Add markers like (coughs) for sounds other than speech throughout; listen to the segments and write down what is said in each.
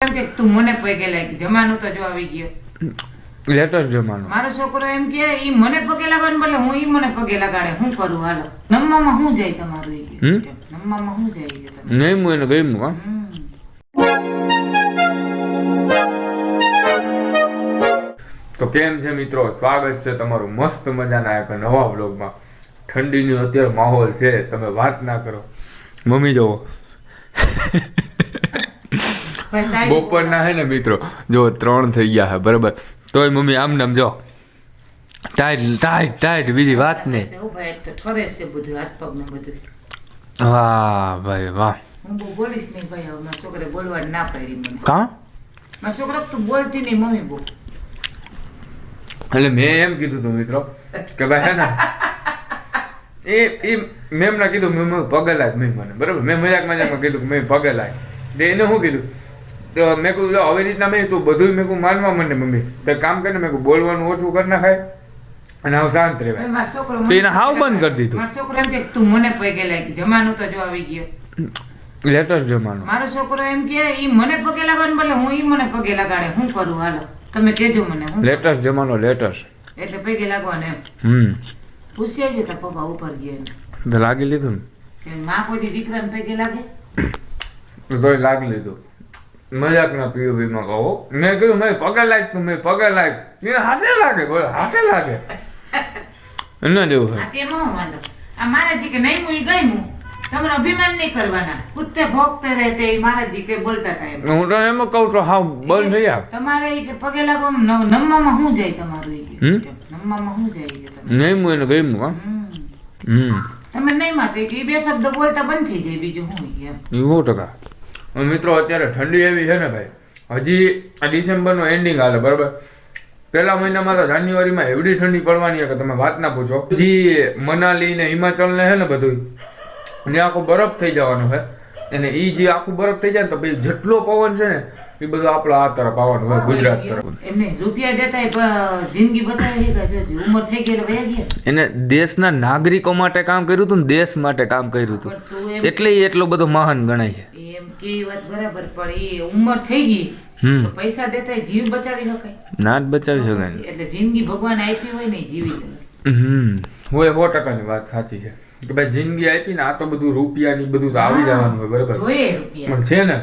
એમ કે તું મને પગે લાગી. જમાનું તો જો આવી ગયો. લેટેસ્ટ જમાનો. મારો છોકરો એમ કે ઈ મને પગે લાગવાને બદલે હું ઈ મને પગે લગાડે. હું કરું? હાલો. નમવામાં શું જાય તમારું ઈ કે? નમવામાં શું જાય કે તમે નહીં હું એને ગમ્યું હા. તો કેમ છે મિત્રો? સ્વાગત છે તમારું મસ્ત મજાના એક નવા ઠંડી ઠંડીનો અત્યારે માહોલ છે તમે વાત ના કરો. મમ્મી જોવો બપોરના હે ને મિત્રો જો ત્રણ થઈ ગયા હે બરાબર? તોય મમ્મી આમ નામ જો. ટાઈટ ટાઈટ ટાઈટ બીજી વાત ને. વાહ ભાઈ વાહ. હું બહુ બોલીશ નહીં ભાઈ હવે મારા છોકરે બોલવા ના પાડી મને. કા? મારા છોકરા તું બોલતી નહીં મમ્મી બહુ. એટલે મેં એમ કીધું તું મિત્રો કે ભાઈ હે ને એ એ મેં એમને કીધું મેં મેં પગે લાગ મેં મને બરાબર? મેં મજાક મજાકમાં કીધું કે મેં પગે લાગ. એને શું કીધું તો મેં કહ્યું જો આવી રીતના મેં તું બધું મેં કહું માનવા મને મમ્મી. તો કામ કરીને મેં કહું બોલવાનું ઓછું કરી નાખાય અને હવે શાંત રહેવાય. છોકરો તો એને હાવ બંધ કરી દીધું. મારો છોકરો એમ કે તું મને પગે લાગી જમાનું તો જો આવી ગયો. લેટેસ્ટ જમાનો. મારો છોકરો એમ કે ઈ મને પગે લાગવાને બદલે હું ઈ મને પગે લગાડે. હું કરું? હાલો તમે કેજો મને હું લેટેસ્ટ જમાનો લેટેસ્ટ. એટલે પગે લાગવાને એમ. હમ. પૂછ્યા છે તો પપ્પા ઉપર ગયા લાગી લીધું કે માં કોઈ દી દીકરાને પગે લાગે? તો લાગી લીધું. મજાક ના પીઓપી માં કહો મેં કીધું મેં પગે લાગ તું મેં પગે લાગ એ હાથે લાગે બોલ હાથે લાગે. (laughs) એના જેવું આ તેમાં વાંધો આ મહારાજજી કે નહીં હું ગઈ હું. તમને અભિમાન નહીં કરવાના. કુત્તે ભોગતે રહેતે ઈ મહારાજજી કે બોલતા હતા એમ. હું તને એમ કહું તો હા બંધ થઈ તમારે કે પગે લાગો ન- નમવામાં શું જાય તમારું એ કે? નમવામાં શું જાય નહીં હું એને ગમ્યું હા હમ. હમ. તમે નહીં માતે કે બે શબ્દ બોલતા બંધ થઈ જાય બીજું શું ઈ એમ. સો ટકા. મિત્રો અત્યારે ઠંડી એવી છે ને ભાઈ હજી આ ડિસેમ્બરનો એન્ડિંગ હાલે બરાબર? પહેલા મહિનામાં તો જાન્યુઆરીમાં એવડી ઠંડી પડવાની કે તમે વાત ના પૂછો. હજી મનાલી ને હિમાચલ ને છે ને બધું ને આખો બરફ થઈ જવાનો છે. અને એ જે આખું બરફ થઈ જાય ને તો પછી જેટલો પવન છે ને એ બધું આપણો આ તરફ આવવાનું હોય ગુજરાત તરફ. એમને રૂપિયા દેતા જિંદગી બતાવી છે ઉંમર થઈ ગઈ એટલે વયા ગયા. એને દેશના નાગરિકો માટે કામ કર્યું હતું ને દેશ માટે કામ કર્યું હતું. તું એટલે એટલો બધો મહાન ગણાય છે. એમ કે વાત બરાબર પણ એ ઉંમર થઈ ગઈ તો પૈસા દેતા જીવ બચાવી શકાય. ના જ બચાવી શકાય. એટલે જિંદગી ભગવાન આપી હોય ને જીવી હમ. હોય સો ટકાની વાત સાચી છે. કે ભાઈ જિંદગી આપી ને આ તો બધું રૂપિયા ની બધું તો આવી જવાનું હોય બરાબર? પણ છે ને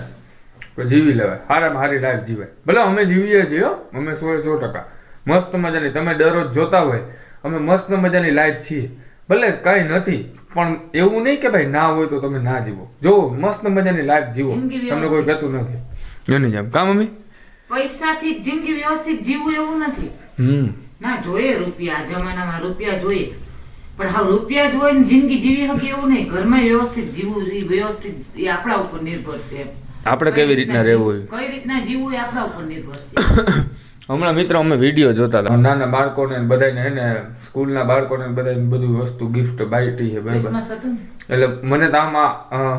તો જીવી લેવાય. સારામાં હારી લાઈફ જીવાય. ભલે અમે જીવીએ છીએ હો અમે સો સો ટકા. મસ્ત મજાની તમે દરરોજ જોતા હોય અમે મસ્ત મજાની લાઈફ છીએ. ભલે કઈ નથી પણ એવું નહીં કે ભાઈ ના હોય તો તમે ના જીવો. જો મસ્ત મજાની લાઈફ જીવો. તમને કોઈ કહેતું નથી. એની જેમ કા મમ્મી? પૈસાથી જિંદગી વ્યવસ્થિત જીવવું એવું નથી. હમ. ના જોઈએ રૂપિયા જમાનામાં રૂપિયા જોઈએ. પણ હા રૂપિયા જોઈને ને જિંદગી જીવી શકે એવું નહીં. ઘરમાં વ્યવસ્થિત જીવવું એ વ્યવસ્થિત એ આપણા ઉપર નિર્ભર છે આપણે કેવી રીતના રહેવું કઈ રીતના જીવવું એ આપણા ઉપર નિર્ભર છે. (coughs) હમણાં મિત્રો અમે વીડિયો જોતા હતા. નાના બાળકોને બધાને હે ને સ્કૂલના બાળકોને બધાને બધું વસ્તુ ગિફ્ટ બાઈટી છે બરાબર. ક્રિસમસ હતું ને? એટલે મને તો આમાં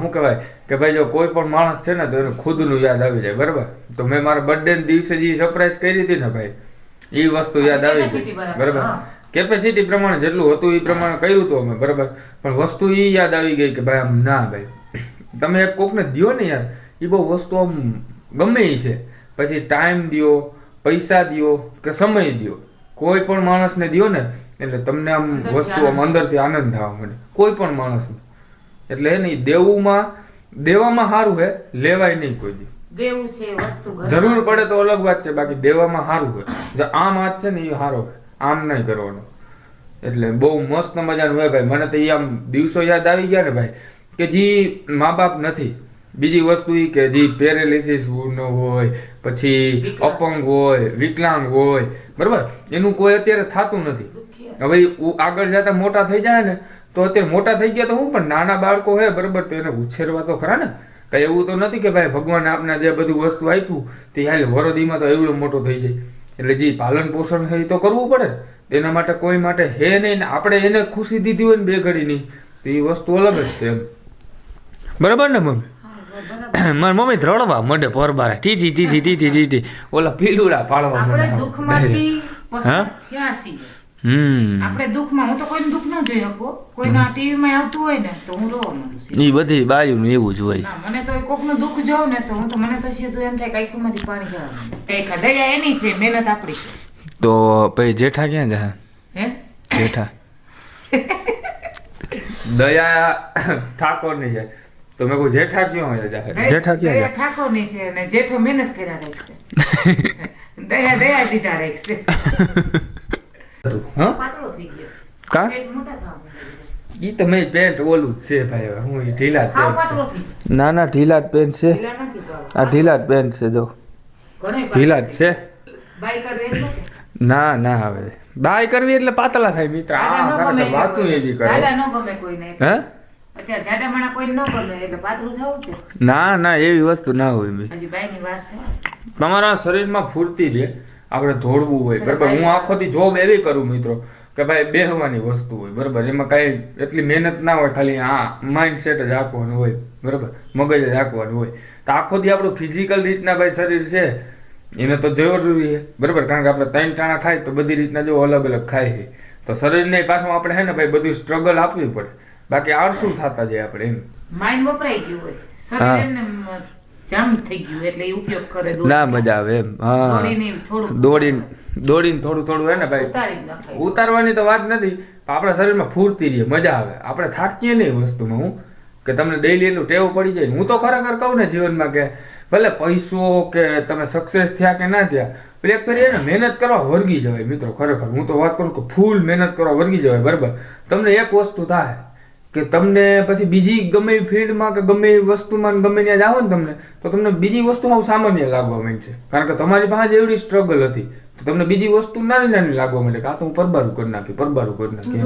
શું કહેવાય કે ભાઈ જો કોઈ પણ માણસ છે ને તો એને ખુદનું યાદ આવી જાય બરાબર. તો મેં મારા બર્થડે દિવસે જે સરપ્રાઈઝ કરી હતી ને ભાઈ એ વસ્તુ યાદ આવી છે ગઈ બરાબર, કેપેસિટી પ્રમાણે જેટલું હતું એ પ્રમાણે કર્યું હતું અમે બરાબર. પણ વસ્તુ એ યાદ આવી ગઈ કે ભાઈ આમ ના ભાઈ. તમે એક કોકને દ્યો ને યાર એ બહુ વસ્તુ આમ ગમે એ છે. પછી ટાઈમ દ્યો પૈસા દો કે સમય દો કોઈ પણ માણસને દો ને એટલે તમને આમ વસ્તુ આમ. અંદરથી આનંદ થવા માંડે કોઈ પણ માણસને. એટલે એ નહીં દેવુંમાં દેવામાં સારું હે લેવાય નહીં કોઈ દી. દેવું છે વસ્તુ જરૂર પડે તો અલગ વાત છે બાકી દેવામાં સારું હોય. જો આમ હાથ છે ને એ સારો હોય. આમ નહીં કરવાનો. એટલે બહુ મસ્ત મજાનું હોય ભાઈ. મને તો એ આમ દિવસો યાદ આવી ગયા ને ભાઈ કે જે મા બાપ નથી. બીજી વસ્તુ એ કે જે પેરેલિસિસ નો હોય પછી અપંગ હોય વિકલાંગ હોય બરાબર? એનું કોઈ અત્યારે થતું નથી. હવે આગળ જતા મોટા થઈ જાય ને તો અત્યારે મોટા થઈ ગયા તો હું પણ નાના બાળકો હે બરાબર તો એને ઉછેરવા તો ખરા ને? કઈ એવું તો નથી કે ભાઈ ભગવાન આપના જે બધું વસ્તુ આપ્યું તે હાલ વરદીમાં તો એવડો મોટો થઈ જાય. એટલે જે પાલન પોષણ છે એ તો કરવું પડે. એના તેના માટે કોઈ માટે હે નહીં આપણે એને ખુશી દીધી હોય ને બે ઘડીની તો એ વસ્તુ અલગ જ છે એમ. બરાબર ને મમ્મી. મારી મમ્મી રડવા મંડે પરબારે ટી ટી ટી ટી ટી ટી ટી. ઓલા પીલુડા પાડવા આપણે. દુઃખમાંથી હમ. આપણે દુઃખમાં હું તો કોઈનું દુઃખ ન જોઈ શકું. કોઈના ટીવીમાં આવતું હોય ને તો હું રોવા માંડું છું. એ બધી બાયુનું એવું જ હોય. મને તો કોકનું દુઃખ જોઉં ને તો હું તો મને તો સીધું એમ થાય કે આંખોમાંથી પાણી જવાનું એક દયા એની છે મહેનત આપણી છે. તો પછી જેઠા ક્યાં જા હે? જેઠા. દયા (laughs) તો મેં કહું જેઠા ક્યાં હોય જેઠા ક્યાં દયા ઠાકોરની છે અને જેઠો મહેનત કર્યા રાખશે. (laughs) દયા દયા દીધા રાખશે. હા? પાતળો થઈ ગયો. કા? મોટા ઈ તમે પેન્ટ ઓલું જ છે ભાઈ હવે હું ઢીલા પેન્ટ ના ના ઢીલા જ પેન્ટ છે. ઢીલા નથી તો આ ઢીલા જ પેન્ટ છે જો. ઢીલા જ છે? ના ના હવે. બાય કરવી એટલે પાતળા થાય મિત્ર. આ વાતું. એવી કરે. હે? ન ના એવી વસ્તુ ના હોય છે? તમારા શરીરમાં ફૂર્તી રહે આપણે ધોળવું હોય બરાબર હું આખોથી જોબ એવી કરું મિત્રો કે ભાઈ બેહવાની વસ્તુ હોય બરાબર એમાં કાંઈ એટલી મહેનત ના હોય ખાલી આ માઇન્ડ સેટ જ રાખવાનું હોય બરાબર મગજ જ આંકવાનું હોય. તો આખો દી આપણું ફિઝિકલ રીતના ભાઈ શરીર છે એને તો જરૂરી છે બરાબર કારણ કે આપણે ત્રણ ટાણા ખાય તો બધી રીતના જો અલગ અલગ ખાય છે. તો શરીરને પાછું આપણે હે ને ભાઈ બધું સ્ટ્રગલ આપવી પડે. બાકી આળસુ થતા જાય આપણે એમ? માઇન્ડ વપરાઈ ગયું હોય. શરીર એમને જામ થઈ ગયું એટલે ઉપયોગ કરે ના મજા આવે એમ. હા. દોડીને થોડું દોડીને દોડીને થોડું થોડું હે ને ભાઈ? ઉતારી જ નખાય. ઉતારવાની તો વાત નથી પણ આપણા શરીરમાં ફૂરતી રહે મજા આવે. આપણે થાકીએ નહીં વસ્તુમાં હું કે તમને ડેઈલી એનું ટેવ પડી જાય. હું તો ખરેખર કહું ને જીવનમાં કે ભલે પૈસો કે તમે સક્સેસ થયા કે ના થયા પણ એક ફેરી એને મહેનત કરવા વર્ગી જવાય મિત્રો ખરેખર. હું તો વાત કરું કે ફૂલ મહેનત કરવા વર્ગી જવાય બરાબર. તમને એક વસ્તુ થાય કે તમને પછી બીજી ગમે ફિલ્ડમાં કે ગમે વસ્તુમાં ગમે ત્યાં જાઓ ને તમને તો તમને બીજી વસ્તુ આવું સામાન્ય લાગવા માંડશે. કારણ કે તમારી પાસે એવડી સ્ટ્રગલ હતી. તો તમને બીજી વસ્તુ નાની નાની લાગવા માંડે કે આ તો હું પરબારું કરી નાખી પરબારું કરી નાખી.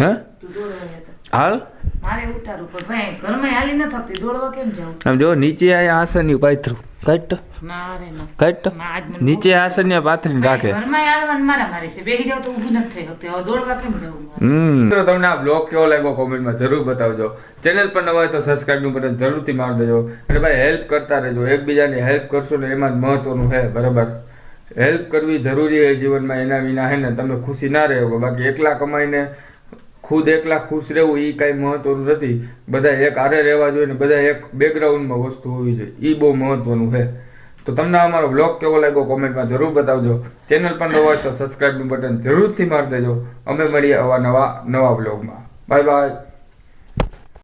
હે? હાલ? મારે ઉતારું પણ ભાઈ ઘરમાં હાલી ન થતી દોડવા કેમ જાઉં? આમ જો નીચે આયા આસન પાથરું ના રે ના. ના, આજ મને નીચે આસન પાથરીને રાખે. ઘરમાં હાલવાનું મારા મારી છે. બેસી જાવ તો ઊભું નથી થઈ શકતી. હવે દોડવા કેમ જાવું હમ. મિત્રો તમને આ બ્લોગ કેવો લાગ્યો કોમેન્ટમાં જરૂર બતાવજો. ચેનલ પર નવા હોય તો સબસ્ક્રાઇબનું બટન જરૂરથી મારી દેજો. અને ભાઈ હેલ્પ કરતા રહેજો. એકબીજાની હેલ્પ કરશો ને એમાં જ મહત્વનું છે બરાબર? હેલ્પ કરવી જરૂરી છે જીવનમાં એના વિના હે ને તમે ખુશી ના રહેવો બાકી એકલા કમાઈને ખુદ એકલા ખુશ રહેવું એ કાંઈ મહત્વનું નથી. બધા એક આરે રહેવા જોઈએ ને બધા એક બેકગ્રાઉન્ડમાં વસ્તુ હોવી જોઈએ. એ બહુ મહત્વનું છે. તો તમને અમારો બ્લોગ કેવો લાગ્યો કોમેન્ટમાં જરૂર બતાવજો. ચેનલ પર નવો હોય તો સબસ્ક્રાઇબનું બટન જરૂરથી મારી દેજો. અમે મળીએ આવા નવા નવા બ્લોગમાં બાય બાય